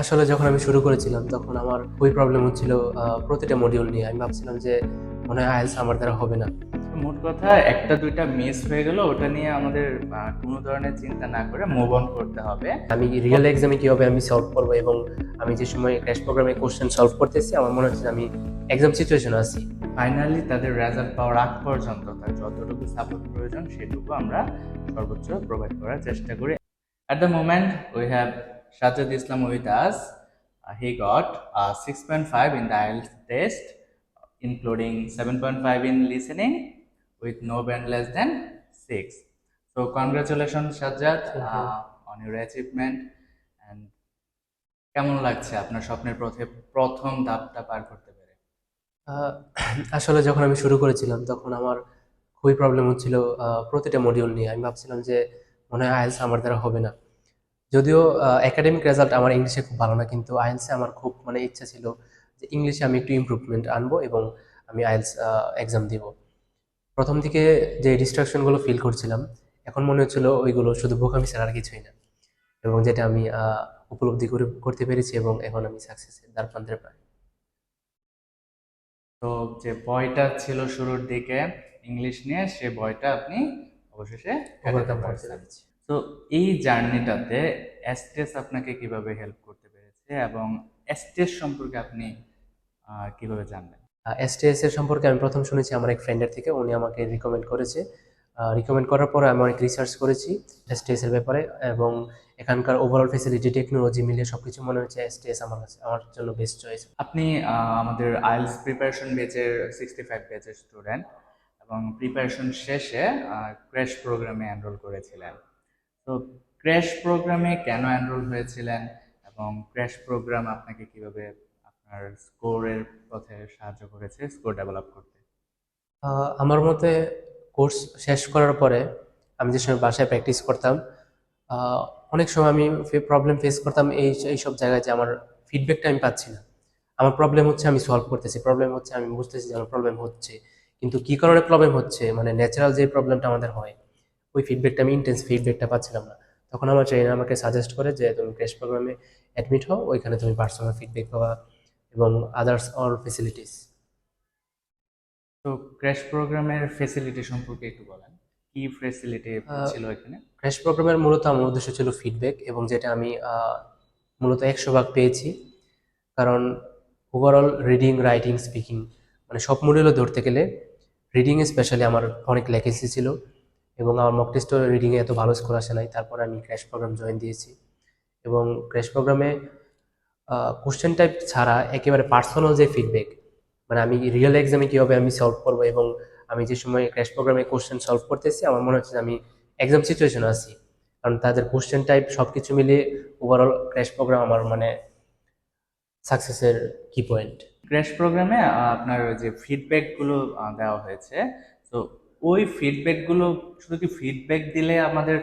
আসলে যখন আমি শুরু করেছিলাম তখন আমার খুবই প্রবলেম হচ্ছিল প্রতিটা মডিউল নিয়ে। আমি ভাবছিলাম যে মনে হয় আইএলস আমার দ্বারা হবে না। মোট কথা একটা দুইটা মিস হয়ে গেল ওটা নিয়ে আমাদের কোনো ধরনের চিন্তা না করে মুভ অন করতে হবে। আমি রিয়েল এক্সামে কীভাবে আমি সলভ করব এবং আমি যে সময় ক্র্যাশ প্রোগ্রামে কোশ্চেন সলভ করতেছি আমার মনে হচ্ছে আমি এক্সাম সিচুয়েশনে আছি। ফাইনালি তাদের রেজাল্ট পাওয়ার আগ পর্যন্ত তার যতটুকু সাপোর্ট প্রয়োজন সেটুকু আমরা সর্বোচ্চ প্রোভাইড করার চেষ্টা করি। At the moment we have Sajjad Islam with us he got six point five in the IELTS test including 7.5 in listening with no band less than 6 so congratulations sajjad uh, on your achievement. And কেমন লাগছে আপনার স্বপ্নের পথে প্রথম ধাপটা পার করতে পেরে? আসলে যখন আমি শুরু করেছিলাম তখন আমার খুবই প্রবলেম হচ্ছিল প্রতিটা মডিউল নিয়ে। আমি ভাবছিলাম যে মনে হয় আইএলস আমার দ্বারা হবে না। যদিও একাডেমিক রেজাল্ট আমার ইংলিশে খুব ভালো না কিন্তু আইএলসে আমার খুব মানে ইচ্ছা ছিল যে ইংলিশে আমি একটু ইমপ্রুভমেন্ট আনব এবং আমি আইএলস এক্সাম দিব। প্রথম দিকে যে ডিস্ট্রাকশনগুলো ফিল করছিলাম এখন মনে হচ্ছিল ওইগুলো শুধু বোকামি ছাড়া আর কিছুই না এবং যেটা আমি উপলব্ধি করে করতে পেরেছি এবং এখন আমি সাকসেসের দ্বার প্রান্তে প্রায়। তো যে বয়টা ছিল শুরুর দিকে ইংলিশ নিয়ে সে বয়টা আপনি অবশেষে ওভারকাম করতে পেরেছি। তো এই জার্নিটাতে এসটেস আপনাকে কীভাবে হেল্প করতে পেরেছে এবং এসটেস সম্পর্কে আপনি কীভাবে জানলেন? এসটিএস এর সম্পর্কে আমি প্রথম শুনেছি আমার এক ফ্রেন্ডের থেকে উনি আমাকে রিকমেন্ড করেছে। রিকমেন্ড করার পরে আমি অনেক রিসার্চ করেছি এসটিএস এর ব্যাপারে এবং এখানকার ওভারঅল ফেসিলিটি টেকনোলজি মিলিয়ে সবকিছু মনে হচ্ছে এসটিএস আমার কাছে আমার জন্য বেস্ট চয়েস আপনি আমাদের আইএলস প্রিপারেশন ব্যাচের সিক্সটি ফাইভ ব্যাচের স্টুডেন্ট এবং প্রিপারেশন শেষে ক্র্যাশ প্রোগ্রামে এনরোল করেছিলেন। তো ক্র্যাশ প্রোগ্রামে কেন এনরোল হয়েছিলেন এবং ক্র্যাশ প্রোগ্রাম আপনাকে কীভাবে আপনার স্কোরের পথে সাহায্য করেছে স্কোর ডেভেলপ করতে? আমার মতে কোর্স শেষ করার পরে আমি যে সময় বাসায় প্র্যাকটিস করতাম অনেক সময় আমি প্রবলেম ফেস করতাম এই এই সব জায়গায় যে আমার ফিডব্যাকটা আমি পাচ্ছি না। আমার প্রবলেম হচ্ছে আমি সলভ করতেছি প্রবলেম হচ্ছে আমি বুঝতেছি যে আমার প্রবলেম হচ্ছে, কিন্তু কি কারণে প্রবলেম হচ্ছে? মানে ন্যাচারাল যে প্রবলেমটা আমাদের হয় ওই ফিডব্যাকটা আমি ইন্টেন্স ফিডব্যাকটা পাচ্ছিলাম না। তখন আমার ট্রেনার আমাকে সাজেস্ট করে যে তুমি ক্রেশ প্রোগ্রামে অ্যাডমিট হও ওইখানে তুমি পার্সোনাল ফিডব্যাক পাবা এবং আদার্স অল ফেসিলিটিস তো ক্র্যাশ প্রোগ্রামের ফেসিলিটি সম্পর্কে একটু বলেন। কি ফেসিলিটি ছিল এখানে? ক্র্যাশ প্রোগ্রামের মূলত আমার উদ্দেশ্য ছিল ফিডব্যাক এবং যেটা আমি মূলত একশো ভাগ পেয়েছি। কারণ ওভারঅল রিডিং রাইটিং স্পিকিং মানে সব মডিউলও ধরতে গেলে রিডিংয়ে স্পেশালি আমার অনেক লেগেসি ছিল। এবং আমার মক টেস্টও রিডিংয়ে এত ভালো স্কোর আসে নাই, তারপরে আমি ক্র্যাশ প্রোগ্রাম জয়েন দিয়েছি। এবং ক্র্যাশ প্রোগ্রামে কোশ্চেন টাইপ ছাড়া একেবারে পার্সোনাল যে ফিডব্যাক মানে আমি রিয়েল এক্সামে কীভাবে আমি সলভ করব এবং আমি যে সময় ক্র্যাশ প্রোগ্রামে কোশ্চেন সলভ করতেছি, আমার মনে হচ্ছে আমি এক্সাম সিচুয়েশনে আছি। কারণ তাদের কোশ্চেন টাইপ সব কিছু মিলিয়ে ওভারঅল ক্র্যাশ প্রোগ্রাম আমার মানে সাকসেসের কি পয়েন্ট ক্র্যাশ প্রোগ্রামে আপনার যে ফিডব্যাকগুলো দেওয়া হয়েছে। তো ওই ফিডব্যাকগুলো শুধু কি ফিডব্যাক দিলে আমাদের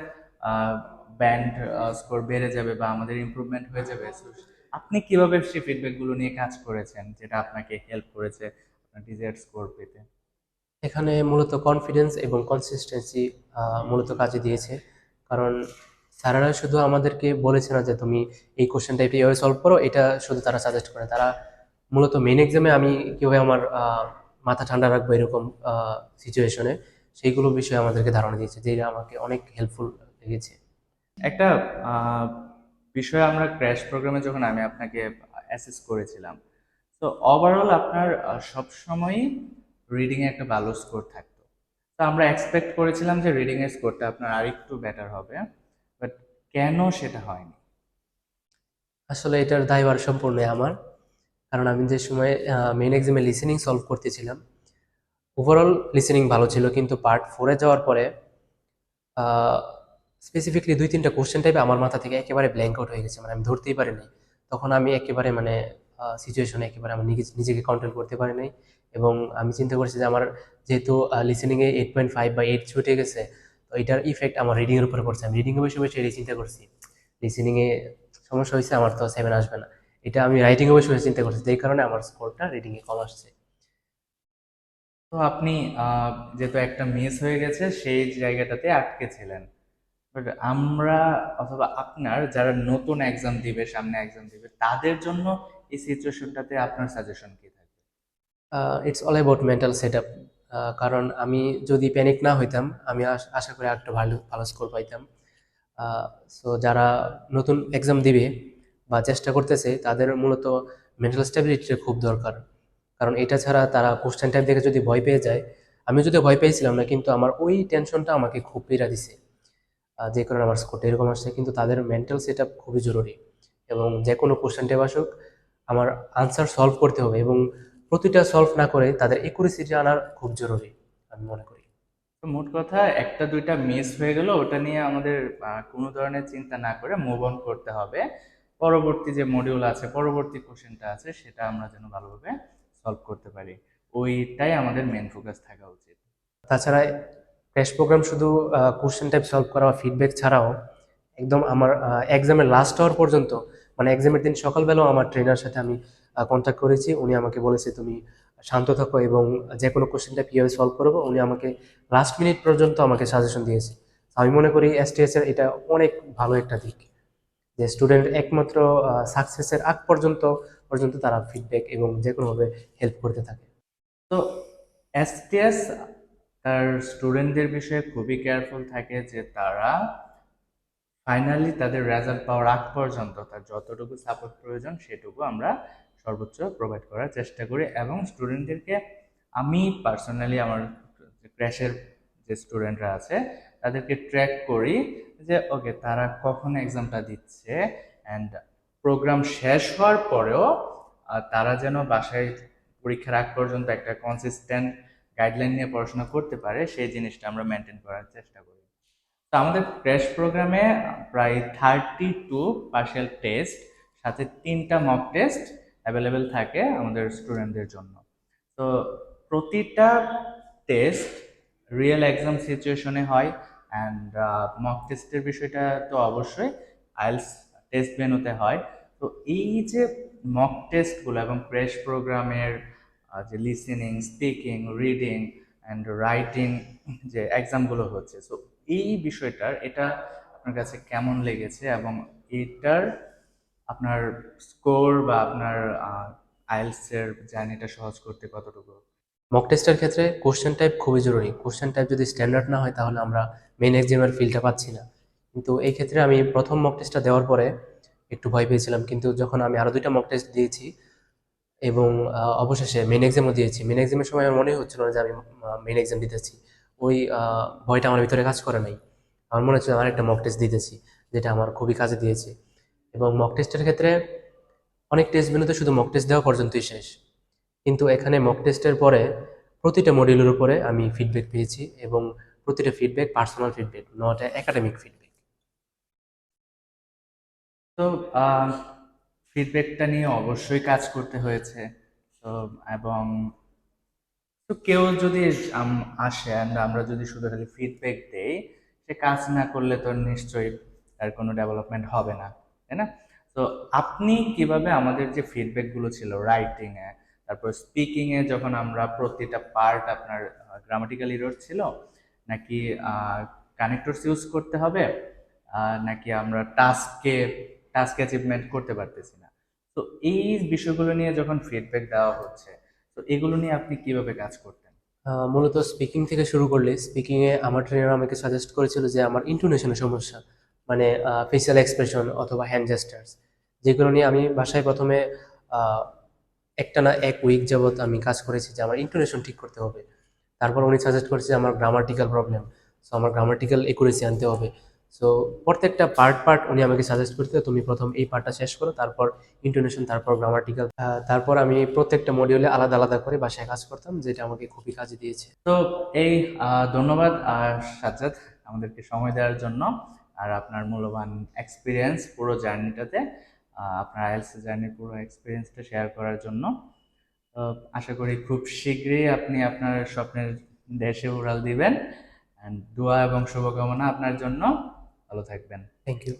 ব্যান্ড স্কোর বেড়ে যাবে বা আমাদের ইমপ্রুভমেন্ট হয়ে যাবে? আপনি কীভাবে সেই ফিডব্যাকগুলো নিয়ে কাজ করেছেন যেটা আপনাকে হেল্প করেছে ডিজায়ার স্কোর পেতে? এখানে মূলত কনফিডেন্স এবং কনসিস্টেন্সি মূলত কাজে দিয়েছে। কারণ স্যারেরা শুধু আমাদেরকে বলেছে না যে তুমি এই কোশ্চেন টাইপে এভাবে সলভ করো, এটা শুধু তারা সাজেস্ট করে। তারা মূলত মেন এক্সামে আমি কীভাবে আমার মাথা ঠান্ডা রাখব এরকম সিচুয়েশনে সেইগুলো বিষয়ে আমাদেরকে ধারণা দিয়েছে যেটা আমাকে অনেক হেল্পফুল লেগেছে। একটা বিষয়ে আমরা ক্র্যাশ প্রোগ্রামে যখন আমি আপনাকে অ্যাসেস করেছিলাম তো ওভারঅল আপনার সব সময়ই রিডিং এ একটা ভালো স্কোর থাকতো। তো আমরা এক্সপেক্ট করেছিলাম যে রিডিং এর স্কোরটা আপনার আরেকটু বেটার হবে বাট কেন সেটা হয়নি? আসলে এটার দায়ভার সম্পূর্ণ আমার। কারণ আমি যে সময় মেইন এক্সামে লিসেনিং সলভ করতেছিলাম ওভারঅল লিসেনিং ভালো ছিল, কিন্তু পার্ট ফোরে যাওয়ার পরে স্পেসিফিকলি দুই তিনটা কোশ্চেন টাইপে আমার মাথা থেকে একেবারে ব্ল্যাঙ্ক আউট হয়ে গেছে মানে আমি ধরতেই পারিনি তখন আমি একেবারে মানে সিচুয়েশনে একেবারে আমি নিজে- নিজেকে কন্ট্রোল করতে পারি নাই এবং আমি চিন্তা করছি যে আমার যেহেতু লিসেনিংয়ে এইট পয়েন্ট ফাইভ বা এইট ছুটে গেছে, তো এটার ইফেক্ট আমার রিডিংয়ের উপরে পড়ছে। আমি রিডিংয়ে বসে বসে এটাই চিন্তা করছি। লিসেনিংয়ে সমস্যা হয়েছে, আমার তো সেভেন আসবে না। এটা আমি রাইটিং বসে চিন্তা করছি এই কারণে আমার স্কোরটা রিডিংয়ে কম আসছে। তো আপনি যেহেতু একটা মিস হয়ে গেছে সেই জায়গাটাতে আটকে ছিলেন বাট আমরা অথবা আপনার যারা নতুন এক্সাম দিবে সামনে এক্সাম দিবে তাদের জন্য এই সিচুয়েশনটাতে আপনার সাজেশন কি থাকবে? It's all about mental set up কারণ আমি যদি প্যানিক না হইতাম আমি আশ- আশা করি আরেকটু ভালো ভালো স্কোর পাইতাম। সো যারা নতুন এক্সাম দিবে বা চেষ্টা করতেছে, তাদের মূলত মেন্টাল স্টেবিলিটির খুব দরকার। কারণ এটা ছাড়া তারা কোশ্চেন টাইপ দেখে যদি ভয় পেয়ে যায় আমি যদি ভয় পেয়েছিলাম না, কিন্তু আমার ওই টেনশনটা আমাকে খুব পীড়া দিছে। যে কারণে আমার স্কোরটা এরকম আসছে, কিন্তু তাদের মেন্টাল সেট আপ খুবই জরুরি। এবং যে কোনো কোশ্চেন টাইপ আসুক, আমার আনসার সলভ করতে হবে এবং প্রতিটা সলভ না করে তাদের একুরেসিটি আনার খুব জরুরি, আমি মনে করি। মোট কথা, একটা, দুইটা মিস হয়ে গেল, ওটা নিয়ে আমাদের কোনো ধরনের চিন্তা না করে মুভ অন করতে হবে। পরবর্তী যে মডিউল আছে, পরবর্তী কোশ্চেনটা আছে, সেটা আমরা যেন ভালোভাবে সলভ করতে পারি। ওইটাই আমাদের মেন ফোকাস থাকা উচিত। তাছাড়া ক্র্যাশ প্রোগ্রাম শুধু কোশ্চেন টাইপ সলভ করা বা ফিডব্যাক ছাড়াও একদম আমার এক্সামের লাস্ট আওয়ার পর্যন্ত মানে এক্সামের দিন সকালবেলাও আমার ট্রেনার সাথে আমি কন্ট্যাক্ট করেছি। উনি আমাকে বলেছে, তুমি শান্ত থাকো এবং যে কোনো কোশ্চেনটা কীভাবে সলভ করব? উনি আমাকে লাস্ট মিনিট পর্যন্ত আমাকে সাজেশন দিয়েছে। আমি মনে করি এর এটা অনেক ভালো একটা দিক। যে স্টুডেন্ট একমাত্র সাকসেসের আগ পর্যন্ত পর্যন্ত তারা ফিডব্যাক এবং যে কোনোভাবে হেল্প করতে থাকে। তো এসটিএস তার স্টুডেন্টদের বিষয়ে খুবই কেয়ারফুল থাকে যে তারা ফাইনালি তাদের রেজাল্ট পাওয়ার আগ পর্যন্ত তার যতটুকু সাপোর্ট প্রয়োজন সেটুকু আমরা সর্বোচ্চ প্রোভাইড করার চেষ্টা করি এবং স্টুডেন্টদেরকে আমি পার্সোনালি আমার ক্র্যাশের যে স্টুডেন্টরা আছে তাদেরকে ট্র্যাক করি যে ওকে তারা কখন এক্সামটা দিচ্ছে অ্যান্ড প্রোগ্রাম শেষ হওয়ার পরেও তারা যেন বাসায় পরীক্ষার আগ পর্যন্ত একটা কনসিস্টেন্ট গাইডলাইন নিয়ে পড়াশোনা করতে পারে, সেই জিনিসটা আমরা মেনটেন করার চেষ্টা করি। তো আমাদের ক্র্যাশ প্রোগ্রামে প্রায় থার্টি টু পার্শিয়াল টেস্ট সাথে তিনটা মক টেস্ট অ্যাভেলেবেল থাকে আমাদের স্টুডেন্টদের জন্য। তো প্রতিটা টেস্ট রিয়েল এক্সাম সিচুয়েশনে হয় অ্যান্ড মক টেস্টের বিষয়টা তো অবশ্যই আইলস টেস্ট ভেনুতে হয়। তো এই যে মক টেস্টগুলো এবং ক্র্যাশ প্রোগ্রামের যে listening speaking reading and writing যে এক্সামগুলো হচ্ছে সো এই বিষয়টার এটা আপনার কাছে কেমন লেগেছে এবং এটার আপনার স্কোর বা আপনার আইএলসের জার্নিটা সহজ করতে কতটুকু? মক টেস্টের ক্ষেত্রে কোশ্চেন টাইপ খুবই জরুরি। কোশ্চেন টাইপ যদি স্ট্যান্ডার্ড না হয়, তাহলে আমরা মেইন এক্সামের ফিলটা পাচ্ছি না। কিন্তু এই ক্ষেত্রে আমি প্রথম মক টেস্টটা দেওয়ার পরে একটু ভয় পেয়েছিলাম। কিন্তু যখন আমি আরও দুইটা মক টেস্ট দিয়েছি এবং অবশেষে মেন এক্সামও দিয়েছি মেন এক্সামের সময় আমার মনেই হচ্ছিল না যে আমি মেন এক্সাম দিতেছি। ওই ভয়টা আমার ভিতরে কাজ করে নাই। আমার মনে হচ্ছে আমার একটা মক টেস্ট দিতেছি, যেটা আমার খুবই কাজে দিয়েছে। এবং মক টেস্টের ক্ষেত্রে অনেক টেস্ট ভেনুতে শুধু মক টেস্ট দেওয়া পর্যন্তই শেষ। কিন্তু এখানে মক টেস্টের পরে প্রতিটা মডিউলের উপরে আমি ফিডব্যাক পেয়েছি এবং প্রতিটা feedback personal feedback not academic feedback তো ফিডব্যাকটা নিয়ে অবশ্যই কাজ করতে হয়েছে। তো, এবং তো কেউ যদি আসে and আমরা যদি শুধু খালি ফিডব্যাক দেই, সে কাজ না করলে তো নিশ্চয়ই তার কোনো ডেভেলপমেন্ট হবে না, তাই না? তো আপনি কীভাবে আমাদের যে ফিডব্যাকগুলো ছিল রাইটিংয়ে তারপর স্পিকিংয়ে যখন আমরা প্রতিটা পার্ট আপনার গ্রামাটিক্যাল ইরোর ছিল, নাকি কানেক্টরস ইউজ করতে হবে নাকি আমরা টাস্কে টাস্ক অ্যাচিভমেন্ট করতে পারতেছি না। তো এই বিষয়গুলো নিয়ে যখন ফিডব্যাক দেওয়া হচ্ছে, তো এগুলো নিয়ে আপনি কীভাবে কাজ করতেন? মূলত স্পিকিং থেকে শুরু করলে স্পিকিংয়ে আমার ট্রেনার আমাকে সাজেস্ট করেছিল যে আমার ইন্টোনেশনের সমস্যা মানে ফেসিয়াল এক্সপ্রেশন অথবা হ্যান্ড জেস্টার্স যেগুলো নিয়ে আমি বাসায় প্রথমে একটা না এক উইক যাবত আমি কাজ করেছি যে আমার ইন্টোনেশন ঠিক করতে হবে। তারপর উনি সাজেস্ট করেছে আমার গ্রামাটিক্যাল প্রবলেম সো আমার গ্রামাটিক্যাল একুরেসি আনতে হবে। সো প্রত্যেকটা পার্ট পার্ট উনি আমাকে সাজেস্ট করতে তুমি প্রথম এই পার্টটা শেষ করো, তারপর ইন্টোনেশন তারপর গ্রামাটিক্যাল তারপর আমি প্রত্যেকটা মডিউলে আলাদা আলাদা করে বাসায় কাজ করতাম, যেটা আমাকে খুবই কাজে দিয়েছে। তো এই ধন্যবাদ আর সাজ্জাদ আমাদেরকে সময় দেওয়ার জন্য, আর আপনার মূল্যবান এক্সপিরিয়েন্স পুরো জার্নিটাতে আপনার আইএলস জার্নির পুরো এক্সপিরিয়েন্সটা শেয়ার করার জন্য। আশা করি খুব শীঘ্রই আপনি আপনার স্বপ্নের দেশে উড়াল দিবেন। অ্যান্ড দোয়া এবং শুভকামনা আপনার জন্য। ভালো থাকবেন। Thank you